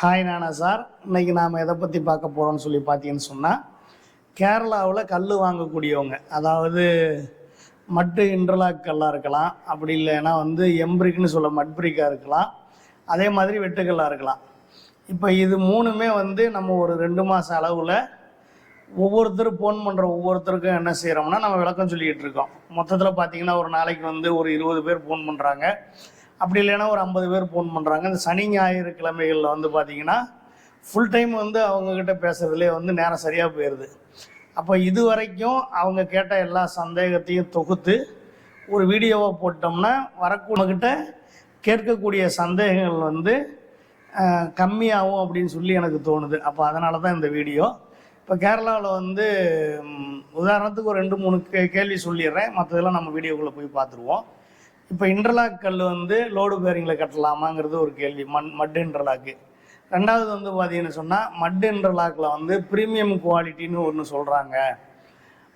Hi நானா sir இன்னைக்கு நாம் எதை பற்றி பார்க்க போகிறோம்னு சொல்லி பார்த்தீங்கன்னு சொன்னால் கேரளாவில் கல் வாங்கக்கூடியவங்க அதாவது மட்டு இன்டர்லாக் கல்லாக இருக்கலாம் அப்படி இல்லைன்னா வந்து எம்பிரிக்னு சொல்ல மட்பிரிக்காக இருக்கலாம் அதே மாதிரி வெட்டுக்கல்லாக இருக்கலாம். இப்போ இது மூணுமே வந்து நம்ம ஒரு ரெண்டு மாத அளவில் ஒவ்வொருத்தர் ஃபோன் பண்ணுற ஒவ்வொருத்தருக்கும் என்ன செய்கிறோம்னா நம்ம விளக்கம் சொல்லிக்கிட்டு இருக்கோம். மொத்தத்தில் பார்த்தீங்கன்னா ஒரு நாளைக்கு வந்து ஒரு இருபது பேர் ஃபோன் பண்ணுறாங்க அப்படி இல்லைன்னா ஒரு ஐம்பது பேர் ஃபோன் பண்ணுறாங்க இந்த சனி ஞாயிறு கிழமைகளில் வந்து பார்த்தீங்கன்னா ஃபுல் டைம் வந்து அவங்கக்கிட்ட பேசுகிறதுலே வந்து நேரம் சரியாக போயிடுது அப்போ இது வரைக்கும் அவங்க கேட்ட எல்லா சந்தேகத்தையும் தொகுத்து ஒரு வீடியோவை போட்டோம்னா வரக்கூடியவங்கிட்ட கேட்கக்கூடிய சந்தேகங்கள் வந்து கம்மியாகும் அப்படின்னு சொல்லி எனக்கு தோணுது. அப்போ அதனால தான் இந்த வீடியோ இப்போ கேரளாவில் வந்து உதாரணத்துக்கு ஒரு ரெண்டு மூணு கே கேள்வி சொல்லிடுறேன். மற்றதெல்லாம் நம்ம வீடியோக்குள்ளே போய் பார்த்துருவோம் இப்போ இன்டர்லாக் கல் வந்து லோடு பேரிங்கில் கட்டலாமாங்கிறது ஒரு கேள்வி. மண் மட் இன்டர்லாக்கு ரெண்டாவது வந்து பார்த்தீங்கன்னு சொன்னால் மட் இன்டர்லாக்கில் வந்து ப்ரீமியம் குவாலிட்டின்னு ஒன்று சொல்கிறாங்க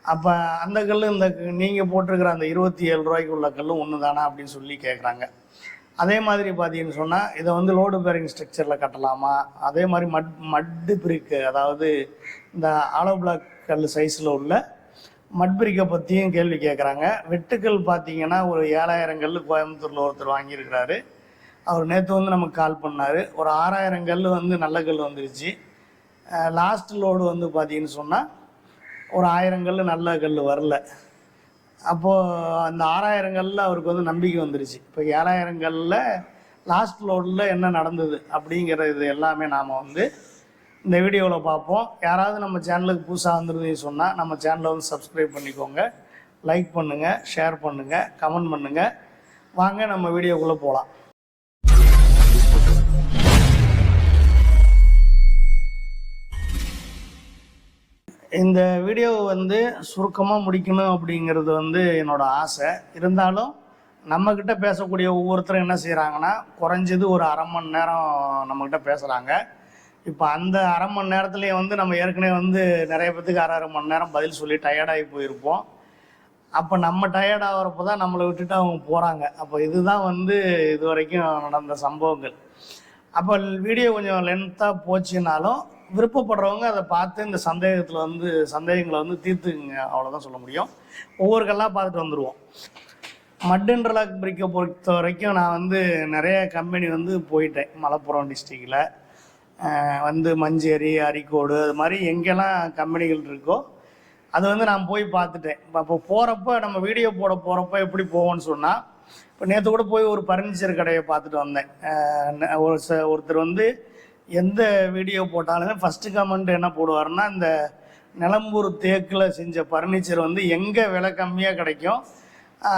அப்போ அந்த கல் இந்த நீங்கள் போட்டிருக்கிற அந்த இருபத்தி ஏழு ரூபாய்க்கு உள்ள கல் ஒன்று தானா அப்படின்னு சொல்லி கேட்குறாங்க அதே மாதிரி பார்த்தீங்கன்னு சொன்னால் இதை வந்து லோடு பேரிங் ஸ்ட்ரக்சரில் கட்டலாமா? அதே மாதிரி மட் மட்டு பிரிக்கு அதாவது இந்த ஆலோ பிளாக் கல் சைஸில் உள்ள மட்பிரிக்கை பற்றியும் கேள்வி கேட்குறாங்க வெட்டுக்கல் பார்த்தீங்கன்னா ஒரு ஏழாயிரம் கல் கோயம்புத்தூரில் ஒருத்தர் வாங்கியிருக்கிறாரு. அவர் நேற்று வந்து நமக்கு கால் பண்ணார். ஒரு ஆறாயிரம் கல் வந்து நல்ல கல் வந்துருச்சு. லாஸ்ட் லோடு வந்து பார்த்தீங்கன்னு சொன்னால் ஒரு ஆயிரம் கல் நல்ல கல் வரல. அப்போது அந்த ஆறாயிரம் கல்லில் அவருக்கு வந்து நம்பிக்கை வந்துருச்சு. இப்போ ஏழாயிரம் கல்லில் லாஸ்ட் லோடில் என்ன நடந்தது அப்படிங்கிறது எல்லாமே நாம் வந்து இந்த வீடியோவில் பார்ப்போம். யாராவது நம்ம சேனலுக்கு புதுசாக வந்துருந்தீங்கன்னு சொன்னால் நம்ம சேனலை வந்து சப்ஸ்கிரைப் பண்ணிக்கோங்க. லைக் பண்ணுங்கள் ஷேர் பண்ணுங்கள் கமெண்ட் பண்ணுங்கள் வாங்க நம்ம வீடியோக்குள்ளே போகலாம் இந்த வீடியோ வந்து சுருக்கமாக முடிக்கணும் அப்படிங்கிறது வந்து என்னோடய ஆசை. இருந்தாலும் நம்மக்கிட்ட பேசக்கூடிய ஒவ்வொருத்தரும் என்ன செய்கிறாங்கன்னா குறைஞ்சது ஒரு அரை மணி நேரம் நம்மக்கிட்ட பேசுகிறாங்க இப்போ அந்த அரை மணி நேரத்துலேயே வந்து நம்ம ஏற்கனவே வந்து நிறைய பேத்துக்கு அரை அரை மணி நேரம் பதில் சொல்லி டயர்டாகி போயிருப்போம். அப்போ நம்ம டயர்ட் தான் நம்மளை விட்டுட்டு அவங்க போகிறாங்க அப்போ இதுதான் வந்து இது வரைக்கும் நடந்த சம்பவங்கள். அப்போ வீடியோ கொஞ்சம் லென்த்தாக போச்சுனாலும் விருப்பப்படுறவங்க அதை பார்த்து இந்த சந்தேகத்தில் வந்து சந்தேகங்களை வந்து தீர்த்துங்க அவ்வளோதான் சொல்ல முடியும். ஒவ்வொரு கல்லாக பார்த்துட்டு வந்துடுவோம் மட் இன்டர்லாக் பிரிக்கை பொறுத்த வரைக்கும் நான் வந்து நிறைய கம்பெனி வந்து போயிட்டேன். மலப்புரம் டிஸ்ட்ரிக்டில் வந்து மஞ்சேரி அரிக்கோடு அது மாதிரி எங்கெல்லாம் கம்பெனிகள் இருக்கோ அது வந்து நான் போய் பார்த்துட்டேன். அப்போ போகிறப்ப நம்ம வீடியோ போட போகிறப்ப எப்படி போவோம்னு சொன்னால் இப்போ நேற்று கூட போய் ஒரு பர்னிச்சர் கடையை பார்த்துட்டு வந்தேன். ஒரு ச ஒருத்தர் வந்து எந்த வீடியோ போட்டாலுமே ஃபஸ்ட்டு கமெண்ட் என்ன போடுவார்னா இந்த நிலம்பூர் தேக்கில் செஞ்ச பர்னிச்சர் வந்து எங்கே விலை கம்மியாக கிடைக்கும்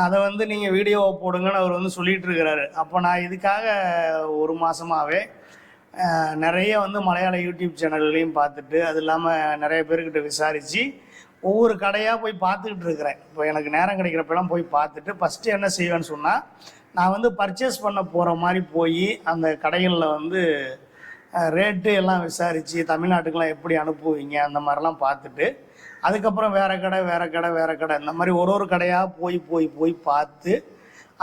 அதை வந்து நீங்கள் வீடியோவை போடுங்கன்னு அவர் வந்து சொல்லிகிட்டு இருக்கிறாரு. அப்போ நான் இதுக்காக ஒரு மாதமாகவே நிறைய வந்து மலையாள யூடியூப் சேனல்லையும் பார்த்துட்டு அது இல்லாமல் நிறைய பேர்கிட்ட விசாரித்து ஒவ்வொரு கடையாக போய் பார்த்துக்கிட்டு இருக்கிறேன். இப்போ எனக்கு நேரம் கிடைக்கிறப்பெல்லாம் போய் பார்த்துட்டு ஃபஸ்ட்டு என்ன செய்வேன்னு சொன்னால் நான் வந்து பர்ச்சேஸ் பண்ண போகிற மாதிரி போய் அந்த கடைகளில் வந்து ரேட்டு எல்லாம் விசாரித்து தமிழ்நாட்டுக்கெல்லாம் எப்படி அனுப்புவீங்க அந்த மாதிரிலாம் பார்த்துட்டு அதுக்கப்புறம் வேறு கடை வேறு கடை வேறு கடை இந்த மாதிரி ஒரு ஒரு கடையாக போய் போய் போய் பார்த்து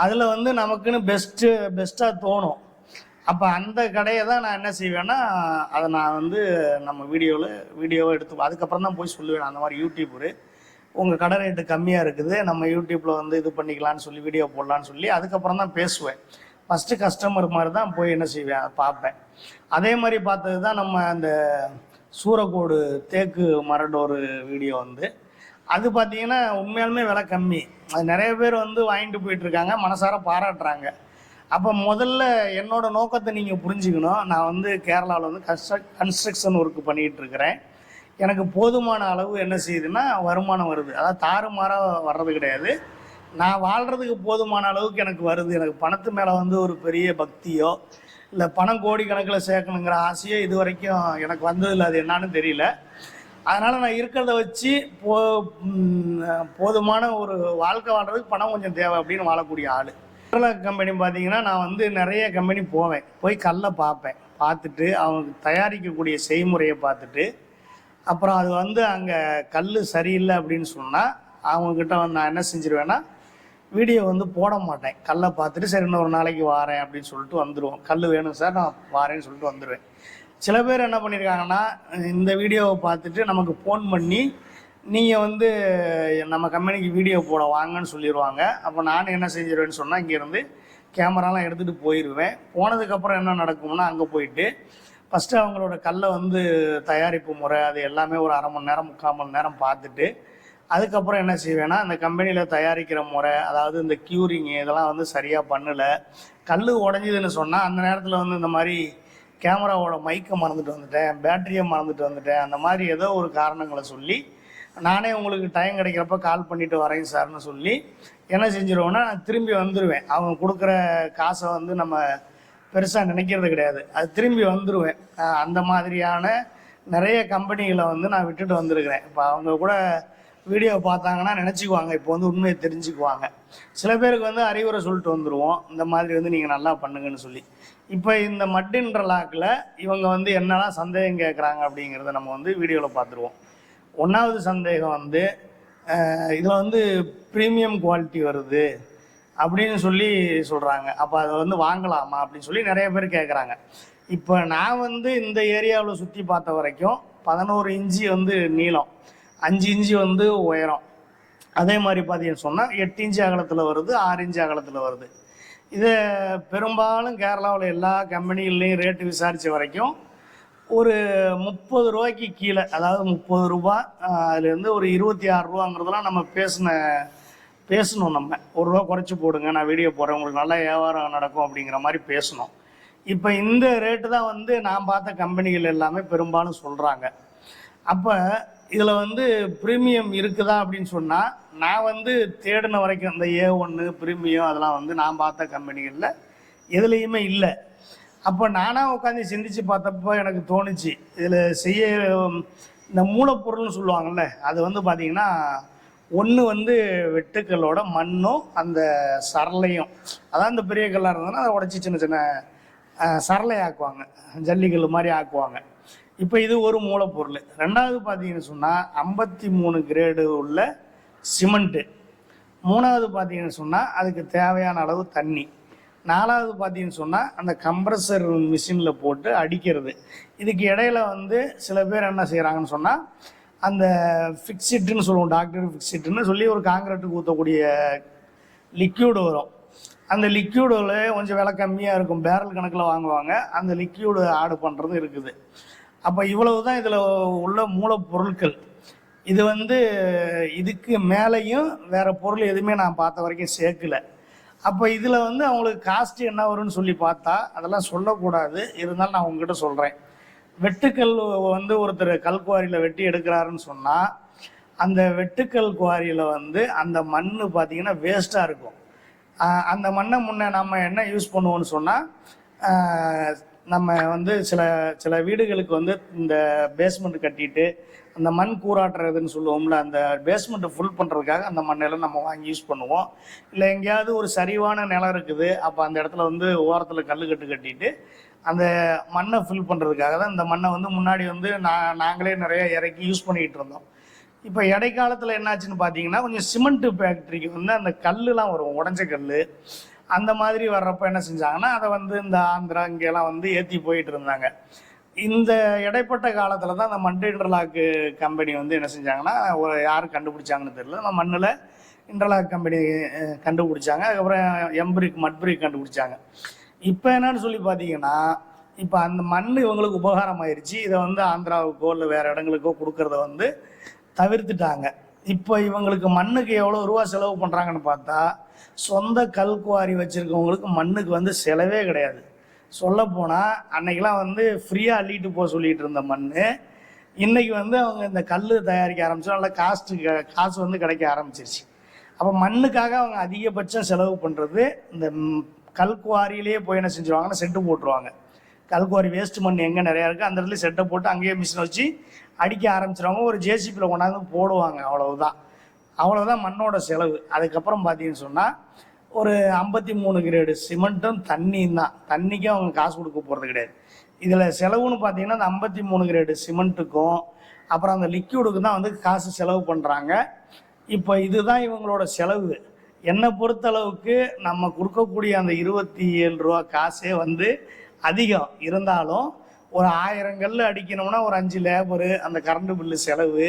அதில் வந்து நமக்குன்னு பெஸ்ட்டு பெஸ்ட்டாக தோணும். அப்போ அந்த கடையை தான் நான் என்ன செய்வேன்னா அதை நான் வந்து நம்ம வீடியோவில் வீடியோவை எடுத்து அதுக்கப்புறம் தான் போய் சொல்லுவேன். அந்த மாதிரி யூடியூபரு உங்கள் கடை ரேட்டு கம்மியாக இருக்குது நம்ம யூடியூப்பில் வந்து இது பண்ணிக்கலாம்னு சொல்லி வீடியோ போடலான்னு சொல்லி அதுக்கப்புறம் தான் பேசுவேன். ஃபஸ்ட்டு கஸ்டமர் மாதிரி தான் போய் என்ன செய்வேன் அதை பார்ப்பேன். அதே மாதிரி பார்த்தது தான் நம்ம அந்த சூரக்கோடு தேக்கு மரடோரு வீடியோ வந்து. அது பார்த்தீங்கன்னா உண்மையாலுமே விலை கம்மி. அது நிறைய பேர் வந்து வாங்கிட்டு போயிட்டுருக்காங்க மனசார பாராட்டுறாங்க. அப்போ முதல்ல என்னோட நோக்கத்தை நீங்கள் புரிஞ்சுக்கணும். நான் வந்து கேரளாவில் வந்து கன்ஸ்ட்ரக் கன்ஸ்ட்ரக்ஷன் ஒர்க் பண்ணிகிட்டு இருக்கிறேன். எனக்கு போதுமான அளவு என்ன செய்யுதுன்னா வருமானம் வருது. அதாவது தாறுமாறாக வர்றது கிடையாது. நான் வாழ்கிறதுக்கு போதுமான அளவுக்கு எனக்கு வருது. எனக்கு பணத்து மேலே வந்து ஒரு பெரிய பக்தியோ இல்லை பணம் கோடி கணக்கில் சேர்க்கணுங்கிற ஆசையோ இது வரைக்கும் எனக்கு வந்ததில்லை. அது என்னன்னு தெரியல. அதனால் நான் இருக்கிறத வச்சு போ போதுமான ஒரு வாழ்க்கை வாழ்றதுக்கு பணம் கொஞ்சம் தேவை அப்படின்னு வாழக்கூடிய ஆள். சுற்றுலா கம்பெனி பார்த்தீங்கன்னா நான் வந்து நிறைய கம்பெனி போவேன். போய் கல்லை பார்ப்பேன். பார்த்துட்டு அவங்க தயாரிக்கக்கூடிய செய்முறையை பார்த்துட்டு அப்புறம் அது வந்து அங்கே கல் சரியில்லை அப்படின்னு சொன்னால் அவங்கக்கிட்ட வந்து நான் என்ன செஞ்சிருவேன்னா வீடியோ வந்து போட மாட்டேன். கல்லை பார்த்துட்டு சரி இன்னொரு நாளைக்கு வாரேன் அப்படின்னு சொல்லிட்டு வந்துடுவோம் கல் வேணும் சார் நான் வாரேன்னு சொல்லிட்டு வந்துடுவேன் சில பேர் என்ன பண்ணியிருக்காங்கன்னா இந்த வீடியோவை பார்த்துட்டு நமக்கு ஃபோன் பண்ணி நீங்கள் வந்து நம்ம கம்பெனிக்கு வீடியோ போட வாங்கன்னு சொல்லிடுவாங்க அப்போ நான் என்ன செஞ்சிருவேன்னு சொன்னால் இங்கேருந்து கேமராலாம் எடுத்துகிட்டு போயிடுவேன் போனதுக்கப்புறம் என்ன நடக்கும்னா அங்கே போயிட்டு ஃபஸ்ட்டு அவங்களோட கல்லை வந்து தயாரிப்பு முறை அது எல்லாமே ஒரு அரை மணி நேரம் முக்கால் மணி நேரம் பார்த்துட்டு அதுக்கப்புறம் என்ன செய்வேன்னா அந்த கம்பெனியில் தயாரிக்கிற முறை அதாவது இந்த க்யூரிங் இதெல்லாம் வந்து சரியாக பண்ணலை கல் உடஞ்சிதுன்னு சொன்னால் அந்த நேரத்தில் வந்து இந்த மாதிரி கேமராவோட மைக்கை மறந்துட்டு வந்துட்டேன் பேட்டரியை மறந்துட்டு வந்துட்டேன் அந்த மாதிரி ஏதோ ஒரு காரணங்களை சொல்லி நானே உங்களுக்கு டைம் கிடைக்கிறப்ப கால் பண்ணிட்டு வரேன் சார்னு சொல்லி என்ன செஞ்சிருவேன்னா நான் திரும்பி வந்துடுவேன் அவங்க கொடுக்குற காசை வந்து நம்ம பெருசாக நினைக்கிறது கிடையாது. அது திரும்பி வந்துடுவேன் அந்த மாதிரியான நிறைய கம்பெனிகளை வந்து நான் விட்டுட்டு வந்திருக்கிறேன். இப்போ அவங்க கூட வீடியோ பார்த்தாங்கன்னா நினச்சிக்குவாங்க. இப்போ வந்து உண்மையை தெரிஞ்சுக்குவாங்க. சில பேருக்கு வந்து அறிவுரை சொல்லிட்டு வந்துடுவோம் இந்த மாதிரி வந்து நீங்கள் நல்லா பண்ணுங்கன்னு சொல்லி. இப்போ இந்த மட்டின்ற லாக்கில் இவங்க வந்து என்னெல்லாம் சந்தேகம் கேட்குறாங்க அப்படிங்கிறத நம்ம வந்து வீடியோவில் பார்த்துருவோம். ஒன்றாவது சந்தேகம் வந்து இதில் வந்து ப்ரீமியம் குவாலிட்டி வருது அப்படின்னு சொல்லி சொல்கிறாங்க அப்போ அதை வந்து வாங்கலாமா அப்படின்னு சொல்லி நிறைய பேர் கேட்குறாங்க இப்போ நான் வந்து இந்த ஏரியாவில் சுற்றி பார்த்த வரைக்கும் பதினோரு இன்ச்சு வந்து நீளம் அஞ்சு இன்ச்சு வந்து உயரம். அதே மாதிரி பார்த்தீங்கன்னு சொன்னால் எட்டு இன்ச்சு அகலத்தில் வருது ஆறு இன்ச்சு அகலத்தில் வருது. இதை பெரும்பாலும் கேரளாவில் எல்லா கம்பெனிகள்லையும் ரேட்டு விசாரித்த வரைக்கும் ஒரு முப்பது ரூபாய்க்கு கீழே அதாவது முப்பது ரூபா அதுலேருந்து ஒரு இருபத்தி ஆறு ரூபாங்கிறதெல்லாம் நம்ம பேசின பேசணும் நம்ம. ஒரு ரூபா குறைச்சி போடுங்க நான் வீடியோ போகிறேன் உங்களுக்கு நல்லா வியாபாரம் நடக்கும் அப்படிங்கிற மாதிரி பேசணும். இப்போ இந்த ரேட்டு தான் வந்து நான் பார்த்த கம்பெனிகள் எல்லாமே பெரும்பாலும் சொல்கிறாங்க அப்போ இதில் வந்து ப்ரீமியம் இருக்குதா அப்படின்னு சொன்னால் நான் வந்து தேடின வரைக்கும் இந்த ஏ ஒன்று ப்ரீமியம் அதெல்லாம் வந்து நான் பார்த்த கம்பெனிகளில் எதுலேயுமே இல்லை. அப்போ நானாக உட்காந்து சிந்திச்சு பார்த்தப்போ எனக்கு தோணுச்சு. இதில் செய்ய இந்த மூலப்பொருள்னு சொல்லுவாங்கள்ல அது வந்து பார்த்தீங்கன்னா ஒன்று வந்து வெட்டுக்கல்லோட மண்ணும் அந்த சரளையும். அதான் இந்த பெரிய கல்லாக இருந்ததுன்னா அதை உடச்சி சின்ன சின்ன சரளை ஆக்குவாங்க. ஜல்லிக்கல் மாதிரி ஆக்குவாங்க. இப்போ இது ஒரு மூலப்பொருள். ரெண்டாவது பார்த்தீங்கன்னு சொன்னால் ஐம்பத்தி மூணு கிரேடு உள்ள சிமெண்ட்டு மூணாவது பார்த்தீங்கன்னு சொன்னால் அதுக்கு தேவையான அளவு தண்ணி. நாலாவது பார்த்தீங்கன்னு சொன்னால் அந்த கம்ப்ரஸர் மிஷினில் போட்டு அடிக்கிறது. இதுக்கு இடையில வந்து சில பேர் என்ன செய்கிறாங்கன்னு சொன்னால் அந்த ஃபிக்ஸிட்டுன்னு சொல்லுவோம் டாக்டர் ஃபிக்ஸிட்டுன்னு சொல்லி ஒரு காங்கிரட்டுக்கு ஊற்றக்கூடிய லிக்யூடு வரும். அந்த லிக்யூடில் கொஞ்சம் விலை கம்மியாக இருக்கும் பேரல் கணக்கில் வாங்குவாங்க. அந்த லிக்யூடு ஆடு பண்ணுறது இருக்குது. அப்போ இவ்வளவு தான் இதில் உள்ள மூலப்பொருட்கள். இது வந்து இதுக்கு மேலேயும் வேறு பொருள் எதுவுமே நான் பார்த்த வரைக்கும் சேர்க்கலை. அப்போ இதில் வந்து அவங்களுக்கு காஸ்ட் என்ன வரும்னு சொல்லி பார்த்தா அதெல்லாம் சொல்லக்கூடாது. இருந்தாலும் நான் உங்ககிட்ட சொல்கிறேன் வெட்டுக்கல் வந்து ஒருத்தர் கல்குவாரியில் வெட்டி எடுக்கிறாருன்னு சொன்னால் அந்த வெட்டுக்கல் குவாரியில் வந்து அந்த மண் பார்த்தீங்கன்னா வேஸ்ட்டாக இருக்கும். அந்த மண்ணை முன்ன நம்ம என்ன யூஸ் பண்ணுவோம்னு சொன்னால் நம்ம வந்து சில சில வீடுகளுக்கு வந்து இந்த பேஸ்மெண்ட் கட்டிட்டு அந்த மண் கூறாட்டுறதுன்னு சொல்லுவோம்ல அந்த பேஸ்மெண்ட்டை ஃபுல் பண்ணுறதுக்காக அந்த மண்ணெல்லாம் நம்ம வாங்கி யூஸ் பண்ணுவோம். இல்லை எங்கேயாவது ஒரு சரிவான நிலம் இருக்குது அப்போ அந்த இடத்துல வந்து ஓரத்தில் கல் கட்டு கட்டிட்டு அந்த மண்ணை ஃபில் பண்ணுறதுக்காக தான் இந்த மண்ணை வந்து முன்னாடி வந்து நான் நாங்களே நிறைய இறக்கி யூஸ் பண்ணிக்கிட்டு இருந்தோம். இப்போ இடைக்காலத்தில் என்னாச்சுன்னு பார்த்தீங்கன்னா கொஞ்சம் சிமெண்ட் ஃபேக்ட்ரிக்கு வந்து அந்த கல்லுலாம் வரும் உடஞ்ச கல் அந்த மாதிரி வர்றப்ப என்ன செஞ்சாங்கன்னா அதை வந்து இந்த ஆந்திரா இங்கெல்லாம் வந்து ஏற்றி போயிட்டு இருந்தாங்க. இந்த இடைப்பட்ட காலத்தில் தான் அந்த மண்டு இன்டர்லாக்கு கம்பெனி வந்து என்ன செஞ்சாங்கன்னா ஒரு யார் கண்டுபிடிச்சாங்கன்னு தெரியல. நம்ம மண்ணில் இன்டர்லாக் கம்பெனி கண்டுபிடிச்சாங்க. அதுக்கப்புறம் எம்பிரிக் மட்பிரிக் கண்டுபிடிச்சாங்க. இப்போ என்னன்னு சொல்லி பார்த்தீங்கன்னா இப்போ அந்த மண் இவங்களுக்கு உபகாரம் ஆயிடுச்சு இதை வந்து ஆந்திராவுக்கோ இல்லை வேறு இடங்களுக்கோ கொடுக்கறத வந்து தவிர்த்துட்டாங்க. இப்போ இவங்களுக்கு மண்ணுக்கு எவ்வளோ ரூபா செலவு பண்ணுறாங்கன்னு பார்த்தா சொந்த கல் குவாரி வச்சுருக்கவங்களுக்கு மண்ணுக்கு வந்து செலவே கிடையாது. சொல்லப்போனால் அன்னைக்கெலாம் வந்து ஃப்ரீயாக அள்ளிட்டு போக சொல்லிட்டு இருந்த மண் இன்றைக்கி வந்து அவங்க இந்த கல் தயாரிக்க ஆரம்பிச்சு நல்லா காஸ்ட்டு காசு வந்து கிடைக்க ஆரம்பிச்சிருச்சு. அப்போ மண்ணுக்காக அவங்க அதிகபட்சம் செலவு பண்ணுறது இந்த கல் குவாரியிலேயே போய் என்ன செஞ்சுருவாங்கன்னா செட்டு போட்டுருவாங்க. கல்குவாரி வேஸ்ட் மண் எங்கே நிறையா இருக்குது அந்த இடத்துல செட்டை போட்டு அங்கேயே மிஷின் வச்சு அடிக்க ஆரம்பிச்சிருவாங்க. ஒரு ஜேசிபியில் கொண்டாந்து போடுவாங்க. அவ்வளவுதான். அவ்வளவுதான் மண்ணோட செலவு. அதுக்கப்புறம் பார்த்தீங்கன்னு சொன்னால் ஒரு ஐம்பத்தி மூணு கிரேடு சிமெண்ட்டும் தண்ணியும் தான். தண்ணிக்கும் அவங்க காசு கொடுக்க போகிறது கிடையாது. இதில் செலவுன்னு பார்த்தீங்கன்னா அந்த ஐம்பத்தி மூணு கிரேடு சிமெண்ட்டுக்கும் அப்புறம் அந்த லிக்யூடுக்கு தான் வந்து காசு செலவு பண்ணுறாங்க இப்போ இதுதான் இவங்களோட செலவு. என்னை பொறுத்தளவுக்கு நம்ம கொடுக்கக்கூடிய அந்த இருபத்தி ஏழு ரூபா காசே வந்து அதிகம். இருந்தாலும் ஒரு ஆயிரம் கல் அடிக்கணும்னா ஒரு அஞ்சு லேபரு அந்த கரண்ட் பில்லு செலவு.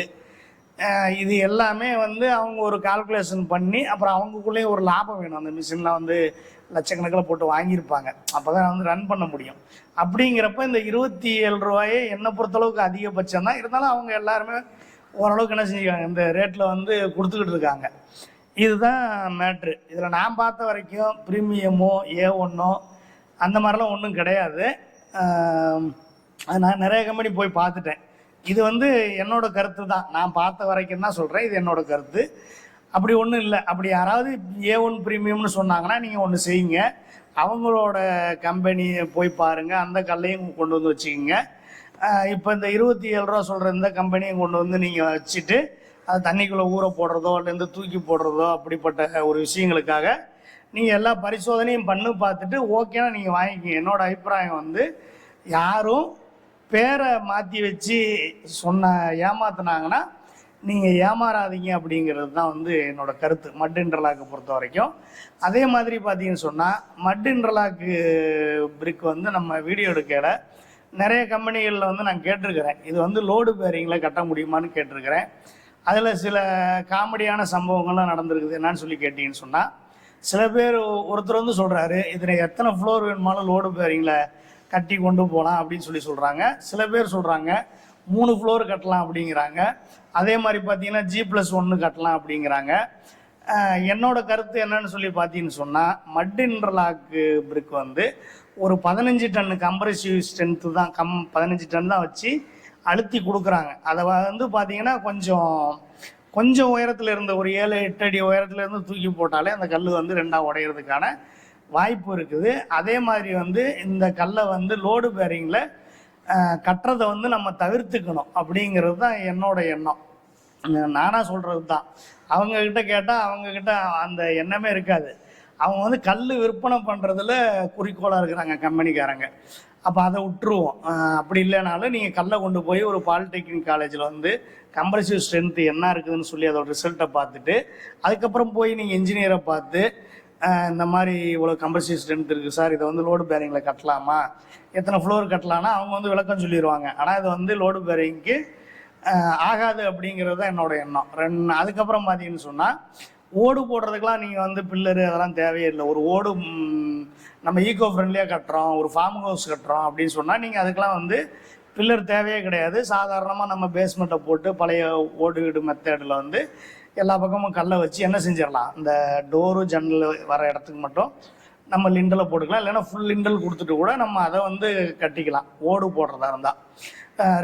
இது எல்லாமே வந்து அவங்க ஒரு கால்குலேஷன் பண்ணி அப்புறம் அவங்களுக்குள்ளேயும் ஒரு லாபம் வேணும். அந்த மிஷின்லாம் வந்து லட்சக்கணக்கில் போட்டு வாங்கியிருப்பாங்க. அப்போ தான் வந்து ரன் பண்ண முடியும். அப்படிங்கிறப்ப இந்த இருபத்தி ஏழு ரூபாயே என்னை பொறுத்தளவுக்கு அதிகபட்சம் தான். இருந்தாலும் அவங்க எல்லாருமே ஓரளவுக்கு என்ன செஞ்சுக்காங்க இந்த ரேட்டில் வந்து கொடுத்துக்கிட்டு இருக்காங்க. இதுதான் மேட்ரு இதில் நான் பார்த்த வரைக்கும் ப்ரீமியமோ ஏ ஒன்னோ அந்த மாதிரிலாம் ஒன்றும் கிடையாது. அது நான் நிறைய கம்பெனி போய் பார்த்துட்டேன். இது வந்து என்னோட கருத்து தான். நான் பார்த்த வரைக்கும் தான் சொல்கிறேன் இது என்னோட கருத்து. அப்படி ஒன்றும் இல்லை. அப்படி யாராவது ஏ ஒன் ப்ரீமியம்னு சொன்னாங்கன்னா நீங்கள் ஒன்று செய்யுங்க. அவங்களோட கம்பெனியை போய் பாருங்கள் அந்த கல்லையும் கொண்டு வந்து வச்சுக்கிங்க. இப்போ இந்த இருபத்தி ஏழு ரூபா சொல்கிற இந்த கம்பெனியும் கொண்டு வந்து நீங்கள் வச்சுட்டு அது தண்ணிக்குள்ளே ஊற போடுறதோ இல்லைந்து தூக்கி போடுறதோ அப்படிப்பட்ட ஒரு விஷயங்களுக்காக நீங்கள் எல்லா பரிசோதனையும் பண்ணு பார்த்துட்டு ஓகேனா நீங்கள் வாங்கிக்கிங்க. என்னோடய அபிப்பிராயம் வந்து யாரும் பேரை மாற்றி வச்சு சொன்ன ஏமாத்தினாங்கன்னா நீங்கள் ஏமாறாதீங்க அப்படிங்கிறது தான் வந்து என்னோட கருத்து. மட் இன்டர்லாக்கை பொறுத்த வரைக்கும். அதே மாதிரி பார்த்தீங்கன்னு சொன்னால் மட் இன்டர்லாக்கு பிரிக் வந்து நம்ம வீடியோ எடுக்கையில் நிறைய கம்பெனிகளில் வந்து நான் கேட்டிருக்கிறேன். இது வந்து லோடு பேரிங்கில் கட்ட முடியுமான்னு கேட்டிருக்கிறேன். அதில் சில காமெடியான சம்பவங்கள்லாம் நடந்திருக்குது. என்னன்னு சொல்லி கேட்டிங்கன்னு சொன்னால் சில பேர் ஒருத்தர் வந்து சொல்கிறாரு இதில் எத்தனை ஃப்ளோர் வேணுமாலும் லோடு பேரிங்கில் கட்டி கொண்டு போகலாம் அப்படின்னு சொல்லி சொல்கிறாங்க சில பேர் சொல்கிறாங்க மூணு ஃப்ளோர் கட்டலாம் அப்படிங்கிறாங்க. அதே மாதிரி பார்த்தீங்கன்னா ஜி ப்ளஸ் ஒன்று கட்டலாம் அப்படிங்கிறாங்க. என்னோட கருத்து என்னன்னு சொல்லி பார்த்தீங்கன்னு சொன்னால் மட் இன்டர்லாக்கு பிரிக் வந்து ஒரு பதினஞ்சு டன் கம்ப்ரசிவ் ஸ்ட்ரென்த்து தான் கம் பதினஞ்சு டன் தான் வச்சு அழுத்தி கொடுக்குறாங்க. அதை வந்து பார்த்தீங்கன்னா கொஞ்சம் கொஞ்சம் உயரத்தில் இருந்து ஒரு ஏழு எட்டு அடி உயரத்துல இருந்து தூக்கி போட்டாலே அந்த கல் வந்து ரெண்டாக உடையிறதுக்கான வாய்ப்பு இருக்குது. அதே மாதிரி வந்து இந்த கல்லை வந்து லோடு பேரிங்கில் கட்டுறதை வந்து நம்ம தவிர்த்துக்கணும் அப்படிங்கிறது தான் என்னோட எண்ணம். நானாக சொல்கிறது தான் அவங்கக்கிட்ட கேட்டால் அவங்கக்கிட்ட அந்த எண்ணமே இருக்காது. அவங்க வந்து கல் விற்பனை பண்ணுறதுல குறிக்கோளாக இருக்கிறாங்க கம்பெனிக்காரங்க. அப்போ அதை விட்டுருவோம். அப்படி இல்லைனாலும் நீங்கள் கல்லை கொண்டு போய் ஒரு பாலிடெக்னிக் காலேஜில் வந்து கம்ப்ரசிவ் ஸ்ட்ரென்த்து என்ன இருக்குதுன்னு சொல்லி அதோட ரிசல்ட்டை பார்த்துட்டு அதுக்கப்புறம் போய் நீங்கள் இன்ஜினியரை பார்த்து இந்த மாதிரி இவ்வளோ கம்பல்சரி ஸ்ட்ரென்த் இருக்குது சார் இதை வந்து லோடு பேரிங்கில் கட்டலாமா? எத்தனை ஃப்ளோர் கட்டலான்னா அவங்க வந்து விளக்கம் சொல்லிடுவாங்க ஆனால் இது வந்து லோடு பேரிங்க்கு ஆகாது அப்படிங்கிறது தான் என்னோட எண்ணம். ரெண்டு அதுக்கப்புறம் பார்த்தீங்கன்னு சொன்னால் ஓடு போடுறதுக்கெலாம் நீங்கள் வந்து பில்லரு அதெல்லாம் தேவையே இல்லை. ஒரு ஓடு நம்ம ஈகோ ஃப்ரெண்ட்லியாக கட்டுறோம் ஒரு ஃபார்ம் ஹவுஸ் கட்டுறோம் அப்படின்னு சொன்னால் நீங்கள் அதுக்கெலாம் வந்து பில்லர் தேவையே கிடையாது. சாதாரணமாக நம்ம பேஸ்மெண்ட்டை போட்டு பழைய ஓடு வீடு மெத்தடில் வந்து எல்லா பக்கமும் கல்லை வச்சு என்ன செஞ்சிடலாம்? இந்த டோரு ஜன்னல் வர இடத்துக்கு மட்டும் நம்ம லிண்டலை போட்டுக்கலாம். இல்லைன்னா ஃபுல் லிண்டல் கொடுத்துட்டு கூட நம்ம அதை வந்து கட்டிக்கலாம். ஓடு போடுறதா இருந்தால்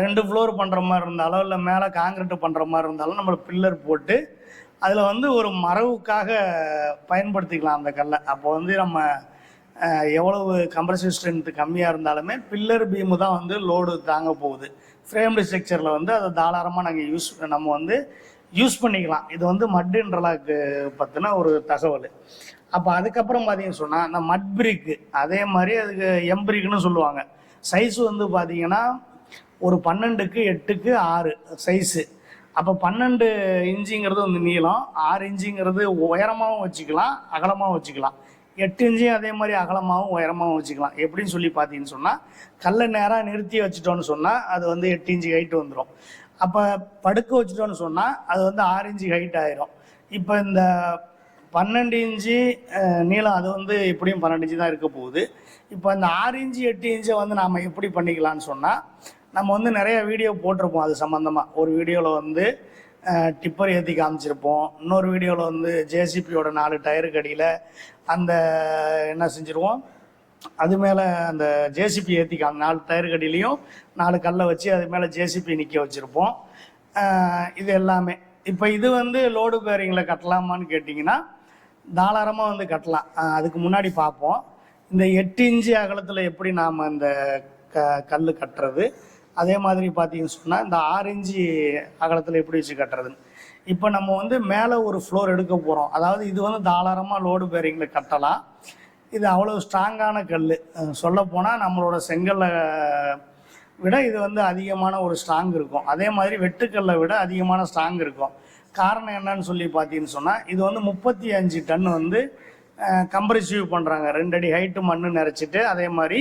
ரெண்டு ஃப்ளோர் பண்ணுற மாதிரி இருந்தாலும் இல்லை மேலே காங்கிரீட் பண்ணுற மாதிரி இருந்தாலும் நம்ம பில்லர் போட்டு அதில் வந்து ஒரு மரவுக்காக பயன்படுத்திக்கலாம் அந்த கல்லை. அப்போ வந்து நம்ம எவ்வளவு கம்ப்ரசிவ் ஸ்ட்ரென்த்து கம்மியாக இருந்தாலுமே பில்லர் பீமு தான் வந்து லோடு தாங்க போகுது. ஃப்ரேம்டு ஸ்ட்ரக்சரில் வந்து அதை தாராளமாக நாங்கள் யூஸ் நம்ம வந்து யூஸ் பண்ணிக்கலாம். இது வந்து மட் இன்டர்லாக்கு பற்றின ஒரு தகவல். அப்போ அதுக்கப்புறம் பார்த்தீங்கன்னு சொன்னால் அந்த மட் பிரிக்கு அதே மாதிரி அதுக்கு எம்பிரிக்குன்னு சொல்லுவாங்க. சைஸ் வந்து பார்த்தீங்கன்னா ஒரு பன்னெண்டுக்கு எட்டுக்கு ஆறு சைஸு அப்போ பன்னெண்டு இன்ச்சுங்கிறது வந்து நீளம் ஆறு இன்ச்சுங்கிறது உயரமாகவும் வச்சுக்கலாம் அகலமாகவும் வச்சுக்கலாம். எட்டு இன்ச்சையும் அதே மாதிரி அகலமாகவும் உயரமாகவும் வச்சுக்கலாம். எப்படின்னு சொல்லி பார்த்தீங்கன்னு சொன்னால் கல்லை நேராக நிறுத்தி வச்சுட்டோன்னு சொன்னால் அது வந்து எட்டு இன்ச்சு ஹைட் வந்துடும் அப்போ படுக்க வச்சுட்டோன்னு சொன்னால் அது வந்து ஆறு இன்ச்சு ஹைட் ஆயிரும். இப்போ இந்த பன்னெண்டு இன்ச்சு நீளம் அது வந்து எப்படியும் பன்னெண்டு இன்ச்சு தான் இருக்க போகுது. இப்போ இந்த ஆறு இன்ச்சு எட்டு இன்ச்சை வந்து நாம் எப்படி பண்ணிக்கலாம்னு சொன்னால் நம்ம வந்து நிறைய வீடியோ போட்டிருப்போம் அது சம்மந்தமாக ஒரு வீடியோவில் வந்து டிப்பர் ஏற்றி காமிச்சிருப்போம். இன்னொரு வீடியோவில் வந்து ஜேசிபியோட நாலு டயருக்கு அடியில் அந்த என்ன செஞ்சுருவோம்? அது மேலே அந்த ஜேசிபி ஏற்றிக்காங்க நாலு டயர் கடியிலையும் நாலு கல்லை வச்சு அது மேலே ஜேசிபி நிற்க வச்சுருப்போம். இது எல்லாமே. இப்போ இது வந்து லோடு பேரிங்கில் கட்டலாமான்னு கேட்டிங்கன்னா தாராளமாக வந்து கட்டலாம். அதுக்கு முன்னாடி பார்ப்போம். இந்த எட்டு இன்ச்சு அகலத்தில் எப்படி நாம் இந்த க கல் கட்டுறது? அதே மாதிரி பார்த்தீங்கன்னு சொன்னால் இந்த ஆறு இன்ச்சு அகலத்தில் எப்படி வச்சு கட்டுறதுன்னு. இப்போ நம்ம வந்து மேலே ஒரு ஃப்ளோர் எடுக்க போகிறோம் அதாவது இது வந்து தாராளமாக லோடு பேரிங்கில் கட்டலாம். இது அவ்வளோ ஸ்ட்ராங்கான கல் சொல்லப்போனால் நம்மளோட செங்கல்லை விட இது வந்து அதிகமான ஒரு ஸ்ட்ராங் இருக்கும். அதே மாதிரி வெட்டுக்கல்லை விட அதிகமான ஸ்ட்ராங் இருக்கும். காரணம் என்னன்னு சொல்லி பார்த்தீங்கன்னு சொன்னால் இது வந்து முப்பத்தி அஞ்சு டன் வந்து கம்ப்ரெசிவ் பண்ணுறாங்க ரெண்டு அடி ஹைட்டு மண் நிறச்சிட்டு அதே மாதிரி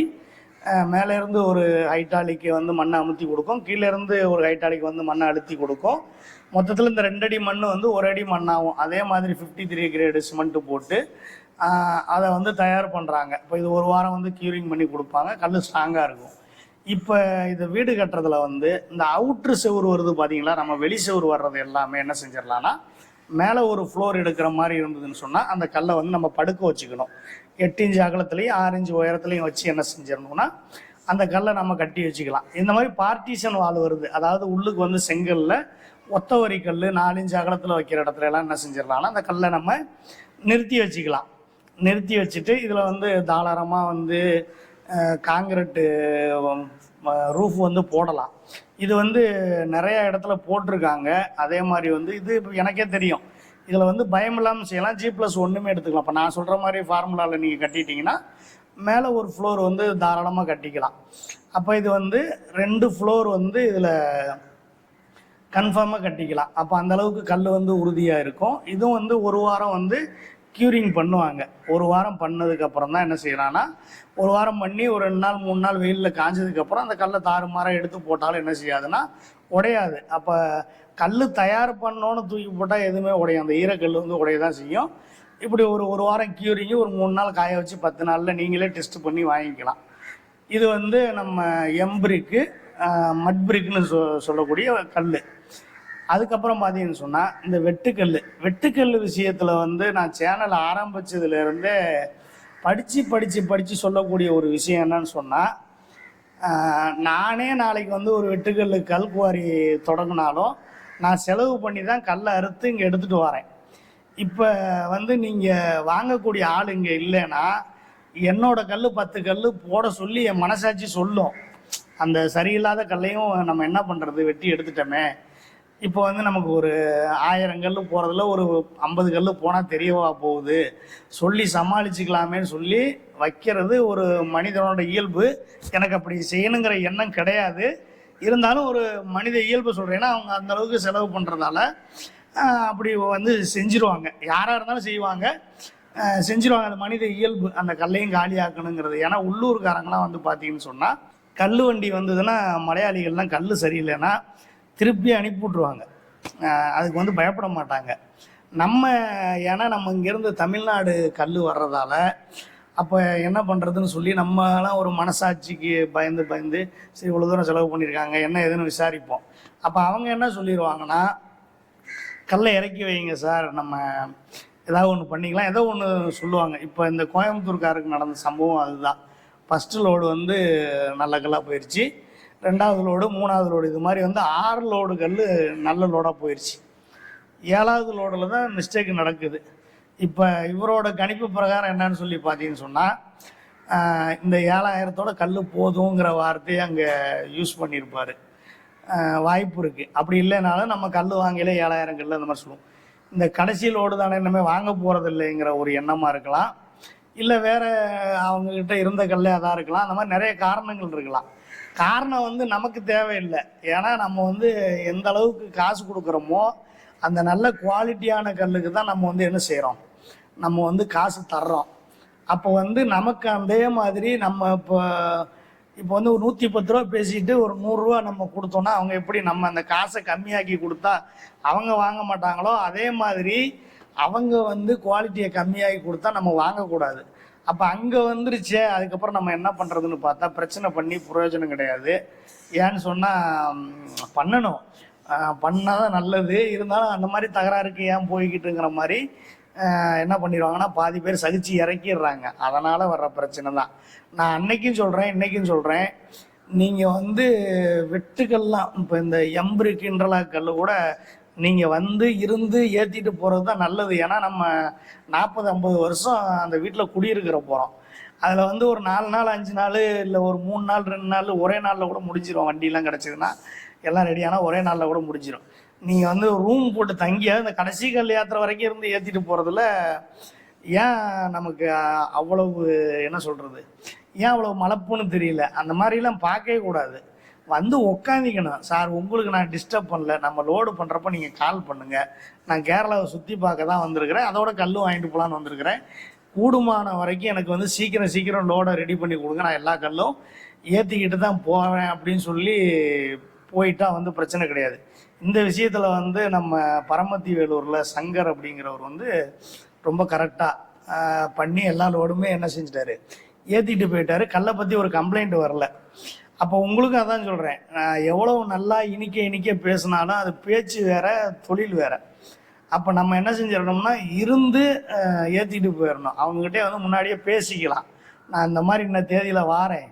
மேலேருந்து மேலே இருந்து ஒரு ஹைட்டாலிக்கு வந்து மண்ணை அமுத்தி கொடுக்கும். கீழேருந்து ஒரு ஹைட்டாலிக்கு வந்து மண்ணை அழுத்தி கொடுக்கும். மொத்தத்தில் இந்த ரெண்டடி மண் வந்து ஒரு அடி மண்ணாகும். அதே மாதிரி ஃபிஃப்டி த்ரீ கிரேடு சிமெண்ட்டு போட்டு அதை வந்து தயார் பண்ணுறாங்க இப்போ இது ஒரு வாரம் வந்து க்யூரிங் பண்ணி கொடுப்பாங்க. கல் ஸ்ட்ராங்காக இருக்கும். இப்போ இது வீடு கட்டுறதுல வந்து இந்த அவுட்ரு செவுரு வருது பார்த்தீங்களா நம்ம வெளி செவுரு வர்றது எல்லாமே என்ன செஞ்சிடலாம்னா மேலே ஒரு ஃப்ளோர் எடுக்கிற மாதிரி இருந்ததுன்னு சொன்னால் அந்த கல்லை வந்து நம்ம படுக்க வச்சுக்கணும். எட்டு இன்ச்சு அகலத்துலேயும் ஆறு இன்ச்சு உயரத்துலையும் வச்சு என்ன செஞ்சிடணும்னா அந்த கல்லை நம்ம கட்டி வச்சுக்கலாம். இந்த மாதிரி பார்ட்டிஷன் வால் வருது. அதாவது உள்ளுக்கு வந்து செங்கல்ல ஒத்த வரி கல் நாலு அகலத்தில் வைக்கிற இடத்துல எல்லாம் என்ன செஞ்சிடலாம்னா அந்த கல்லை நம்ம நிறுத்தி வச்சுக்கலாம். நிறுத்தி வச்சுட்டு இதில் வந்து தாராளமாக வந்து காங்கிரட்டு ரூஃப் வந்து போடலாம். இது வந்து நிறைய இடத்துல போட்டிருக்காங்க. அதே மாதிரி வந்து இது எனக்கே தெரியும். இதில் வந்து பயம் இல்லாமல் செய்யலாம். ஜி ப்ளஸ் ஒன்றுமே எடுத்துக்கலாம். இப்போ நான் சொல்கிற மாதிரி ஃபார்முலாவில் நீங்கள் கட்டிட்டீங்கன்னா மேலே ஒரு ஃப்ளோர் வந்து தாராளமாக கட்டிக்கலாம். அப்போ இது வந்து ரெண்டு ஃப்ளோர் வந்து இதில் கன்ஃபார்மாக கட்டிக்கலாம். அப்போ அந்தளவுக்கு கல் வந்து உறுதியாக இருக்கும். இதுவும் வந்து ஒரு வாரம் வந்து க்யூரிங் பண்ணுவாங்க. ஒரு வாரம் பண்ணதுக்கு அப்புறம் தான் என்ன செய்யலாம்னா ஒரு வாரம் பண்ணி ஒரு ரெண்டு நாள் மூணு நாள் வெயிலில் காஞ்சதுக்கப்புறம் அந்த கல்லை தாறுமாறாக எடுத்து போட்டாலும் என்ன செய்யாதுன்னா உடையாது. அப்போ கல் தயார் பண்ணோன்னு தூக்கி போட்டால் எதுவுமே உடையும் அந்த ஈரக்கல் வந்து உடைய தான் செய்யும். இப்படி ஒரு ஒரு வாரம் க்யூரிங்கு ஒரு மூணு நாள் காய வச்சு பத்து நாளில் நீங்களே டெஸ்ட் பண்ணி வாங்கிக்கலாம். இது வந்து நம்ம எம்பிரிக்கு மட்பிரிக்குன்னு சொ சொல்லக்கூடிய கல் அதுக்கப்புறம் பார்த்தீங்கன்னு சொன்னால் இந்த வெட்டுக்கல் வெட்டுக்கல் விஷயத்தில் வந்து நான் சேனல் ஆரம்பித்ததுலேருந்தே படித்து படித்து படித்து சொல்லக்கூடிய ஒரு விஷயம் என்னன்னு சொன்னால் நானே நாளைக்கு வந்து ஒரு வெட்டுக்கல் கல் குவாரி தொடங்கினாலும் நான் செலவு பண்ணி தான் கல்லை அறுத்து இங்கே எடுத்துகிட்டு வரேன். இப்போ வந்து நீங்கள் வாங்கக்கூடிய ஆள் இங்கே இல்லைன்னா என்னோட கல் பத்து கல் போட சொல்லி என் மனசாட்சி சொல்லும். அந்த சரியில்லாத கல்லையும் நம்ம என்ன பண்ணுறது வெட்டி எடுத்துட்டோமே. இப்போ வந்து நமக்கு ஒரு ஆயிரம் கல் போகிறதுல ஒரு ஐம்பது கல் போனால் தெரியவா போகுது? சொல்லி சமாளிச்சுக்கலாமேன்னு சொல்லி வைக்கிறது ஒரு மனிதனோட இயல்பு. எனக்கு அப்படி செய்யணுங்கிற எண்ணம் கிடையாது. இருந்தாலும் ஒரு மனித இயல்பு சொல்கிறேன்னா அவங்க அந்த அளவுக்கு செலவு பண்ணுறதால அப்படி வந்து செஞ்சிருவாங்க. யாராக இருந்தாலும் செய்வாங்க. செஞ்சிருவாங்க. அந்த மனித இயல்பு அந்த கல்லையும் காலியாக்கணுங்கிறது. ஏன்னா உள்ளூர்காரங்களாம் வந்து பார்த்தீங்கன்னு சொன்னால் கல் வண்டி வந்ததுன்னா மலையாளிகள்லாம் கல் சரியில்லைன்னா திருப்பி அனுப்பி விட்ருவாங்க அதுக்கு வந்து பயப்பட மாட்டாங்க. நம்ம ஏன்னா நம்ம இங்கேருந்து தமிழ்நாடு கல் வர்றதால அப்போ என்ன பண்ணுறதுன்னு சொல்லி நம்மலாம் ஒரு மனசாட்சிக்கு பயந்து பயந்து சரி இவ்வளோ தூரம் செலவு பண்ணியிருக்காங்க என்ன ஏதுன்னு விசாரிப்போம். அப்போ அவங்க என்ன சொல்லிடுவாங்கன்னா கல்லை இறக்கி வைங்க சார் நம்ம ஏதாவது ஒன்று பண்ணிக்கலாம். ஏதோ ஒன்று சொல்லுவாங்க. இப்போ இந்த கோயம்புத்தூர்காருக்கு நடந்த சம்பவம் அதுதான். ஃபஸ்ட்டு லோடு வந்து நல்ல கல்லாக போயிடுச்சு ரெண்டாவது லோடு மூணாவது லோடு. இது மாதிரி வந்து ஆறு லோடு கல் நல்ல லோடாக போயிடுச்சு ஏழாவது லோடில் தான் மிஸ்டேக் நடக்குது. இப்போ இவரோட கணிப்பு பிரகாரம் என்னன்னு சொல்லி பார்த்தீங்கன்னு சொன்னால் இந்த ஏழாயிரத்தோட கல் போதுங்கிற வார்த்தையை அங்கே யூஸ் பண்ணியிருப்பார். வாய்ப்பு இருக்குது அப்படி இல்லைனாலும் நம்ம கல் வாங்கல ஏழாயிரம் கல் அந்த மாதிரி சொல்லுவோம். இந்த கடைசி லோடு தானே இன்னமே வாங்க போகிறது இல்லைங்கிற ஒரு எண்ணமாக இருக்கலாம். இல்லை வேறு அவங்கக்கிட்ட இருந்த கல்லே அதாக இருக்கலாம். அந்த மாதிரி நிறைய காரணங்கள் இருக்கலாம். காரணம் வந்து நமக்கு தேவையில்லை. ஏன்னா நம்ம வந்து எந்த அளவுக்கு காசு கொடுக்குறோமோ அந்த நல்ல குவாலிட்டியான கல்லுக்கு தான் நம்ம வந்து என்ன செய்கிறோம் நம்ம வந்து காசு தர்றோம். அப்போ வந்து நமக்கு அதே மாதிரி நம்ம இப்போ இப்போ வந்து ஒரு நூற்றி பத்து ரூபா பேசிட்டு ஒரு நூறுரூவா நம்ம கொடுத்தோன்னா அவங்க எப்படி நம்ம அந்த காசை கம்மியாக்கி கொடுத்தா அவங்க வாங்க மாட்டாங்களோ அதே மாதிரி அவங்க வந்து குவாலிட்டியை கம்மியாகி கொடுத்தா நம்ம வாங்கக்கூடாது. அப்போ அங்கே வந்துருச்சே அதுக்கப்புறம் நம்ம என்ன பண்ணுறதுன்னு பார்த்தா பிரச்சனை பண்ணி பிரயோஜனம் கிடையாது. ஏன்னு சொன்னால் பண்ணணும். பண்ணால் தான் நல்லது. இருந்தாலும் அந்த மாதிரி தகராறுக்கு ஏன் போய்கிட்டுங்கிற மாதிரி என்ன பண்ணிடுவாங்கன்னா பாதி பேர் சகிச்சு இறக்கிடுறாங்க. அதனால் வர்ற பிரச்சனை தான். நான் அன்னைக்கும் சொல்கிறேன் இன்னைக்கும் சொல்கிறேன் நீங்கள் வந்து வெட்டுக்கள்லாம் இப்போ இந்த எம்பிரிக் இன்டர்லாக் கல் கூட நீங்கள் வந்து இருந்து ஏற்றிட்டு போகிறது தான் நல்லது. ஏன்னா நம்ம நாற்பது ஐம்பது வருஷம் அந்த வீட்டில் குடியிருக்கிற போகிறோம் அதில் வந்து ஒரு நாலு நாள் அஞ்சு நாள் இல்லை ஒரு மூணு நாள் ரெண்டு நாள் ஒரே நாளில் கூட முடிஞ்சிடும் வண்டியெல்லாம் கிடச்சிதுன்னா. எல்லாம் ரெடியானால் ஒரே நாளில் கூட முடிஞ்சிடும் நீங்கள் வந்து ரூம் போட்டு தங்கியா இந்த கடைசி கல் யாத்திரை வரைக்கும் இருந்து ஏற்றிட்டு போகிறதுல ஏன் நமக்கு அவ்வளவு என்ன சொல்கிறது ஏன் அவ்வளவு மலப்புன்னு தெரியல? அந்த மாதிரிலாம் பார்க்கவே கூடாது. வந்து உட்காந்திக்கணும் சார் உங்களுக்கு நான் டிஸ்டர்ப் பண்ணல. நம்ம லோடு பண்ணுறப்ப நீங்கள் கால் பண்ணுங்கள் நான் கேரளாவை சுற்றி பார்க்க தான் வந்திருக்கிறேன். அதோட கல் வாங்கிட்டு போகலான்னு வந்திருக்கிறேன். கூடுமான வரைக்கும் எனக்கு வந்து சீக்கிரம் சீக்கிரம் லோடை ரெடி பண்ணி கொடுங்க. நான் எல்லா கல்லும் ஏற்றிக்கிட்டு தான் போவேன் அப்படின்னு சொல்லி போயிட்டா வந்து பிரச்சனை கிடையாது. இந்த விஷயத்தில் வந்து நம்ம பரமத்தி வேலூரில் சங்கர் அப்படிங்கிறவர் வந்து ரொம்ப கரெக்டாக பண்ணி எல்லா லோடுமே என்ன செஞ்சிட்டாரு? ஏற்றிட்டு போயிட்டாரு. கல்லை பற்றி ஒரு கம்ப்ளைண்ட் வரல. அப்போ உங்களுக்கும் அதான் சொல்கிறேன் எவ்வளோ நல்லா இனிக்க இனிக்க பேசினாலும் அது பேச்சு வேற தொழில் வேற. அப்போ நம்ம என்ன செஞ்சிடணும்னா இருந்து ஏற்றிட்டு போயிடணும். அவங்ககிட்டே வந்து முன்னாடியே பேசிக்கலாம். நான் இந்த மாதிரி இந்த தேதியில் வாரேன்.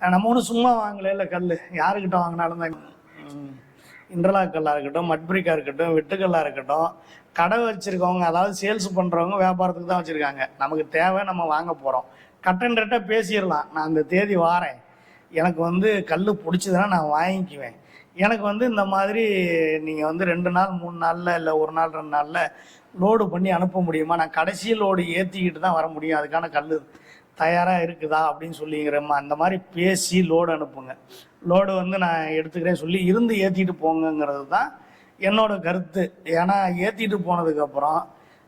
நம்ம ஒன்றும் சும்மா வாங்கல இல்லை கல் யாருக்கிட்ட வாங்கினாலும் தான் இன்டர்லாக் கல்லாக இருக்கட்டும் மட்பிரிக்காக இருக்கட்டும் வெட்டுக்கல்லாக இருக்கட்டும் கடை வச்சுருக்கவங்க அதாவது சேல்ஸ் பண்ணுறவங்க வியாபாரத்துக்கு தான் வச்சுருக்காங்க. நமக்கு தேவை நம்ம வாங்க போகிறோம் கட்டன் ரேட்டாக பேசிடலாம். நான் அந்த தேதி வாரேன். எனக்கு வந்து கல் பிடிச்சதுன்னா நான் வாங்கிக்குவேன். எனக்கு வந்து இந்த மாதிரி நீங்கள் வந்து ரெண்டு நாள் மூணு நாளில் இல்லை ஒரு நாள் ரெண்டு நாளில் லோடு பண்ணி அனுப்ப முடியுமா? நான் கடைசி லோடு ஏற்றிக்கிட்டு தான் வர முடியும். அதுக்கான கல் தயாராக இருக்குதா அப்படின்னு சொல்லிங்கிறம்மா அந்த மாதிரி பேசி லோடு அனுப்புங்க. லோடு வந்து நான் எடுத்துக்கிறேன் சொல்லி இருந்து ஏற்றிட்டு போங்கங்கிறது தான் என்னோட கருத்து. ஏன்னா ஏற்றிட்டு போனதுக்கப்புறம்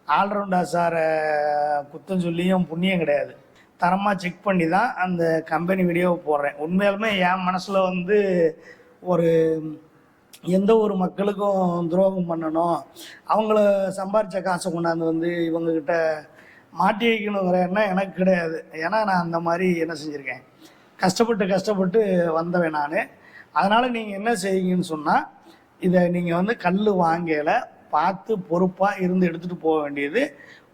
ஆல்ரவுண்டா சாரை குத்தம் சொல்லியும் புண்ணியம் கிடையாது. தரமாக செக் பண்ணி தான் அந்த கம்பெனி வீடியோவை போடுறேன். உண்மையாலுமே என் மனசில் வந்து ஒரு எந்த ஒரு மக்களுக்கும் துரோகம் பண்ணணும் அவங்கள சம்பாரித்த காசை கொண்டாந்து வந்து இவங்கக்கிட்ட மாட்டி வைக்கணுங்கிற எண்ணம் எனக்கு கிடையாது. ஏன்னா நான் அந்த மாதிரி என்ன செஞ்சுருக்கேன். கஷ்டப்பட்டு கஷ்டப்பட்டு வந்தவன் நான். அதனால் நீங்கள் என்ன செய்யுங்கன்னு சொன்னால் இதை நீங்கள் வந்து கல் வாங்கலை பார்த்து பொறுப்பாக இருந்து எடுத்துகிட்டு போக வேண்டியது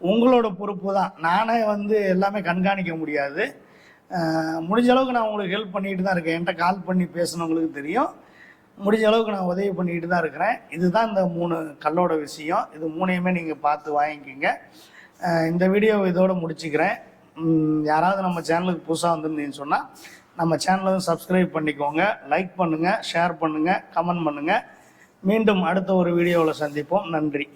உங்களோட பொறுப்பு தான். நானே வந்து எல்லாமே கண்காணிக்க முடியாது. முடிஞ்ச அளவுக்கு நான் உங்களுக்கு ஹெல்ப் பண்ணிட்டு தான் இருக்கேன். என்கிட்ட கால் பண்ணி பேசுனவங்களுக்கு தெரியும். முடிஞ்ச அளவுக்கு நான் உதவி பண்ணிட்டு தான் இருக்கிறேன். இதுதான் இந்த மூணு கல்லோட விஷயம். இது மூணையுமே நீங்கள் பார்த்து வாங்கிக்கோங்க. இந்த வீடியோ இதோடு முடிச்சுக்கிறேன். யாராவது நம்ம சேனலுக்கு புதுசாக வந்திருந்தீங்கன்னு சொன்னால் நம்ம சேனலை சப்ஸ்கிரைப் பண்ணிக்கோங்க. லைக் பண்ணுங்கள் ஷேர் பண்ணுங்கள் கமெண்ட் பண்ணுங்கள் மீண்டும் அடுத்த ஒரு வீடியோவில் சந்திப்போம். நன்றி.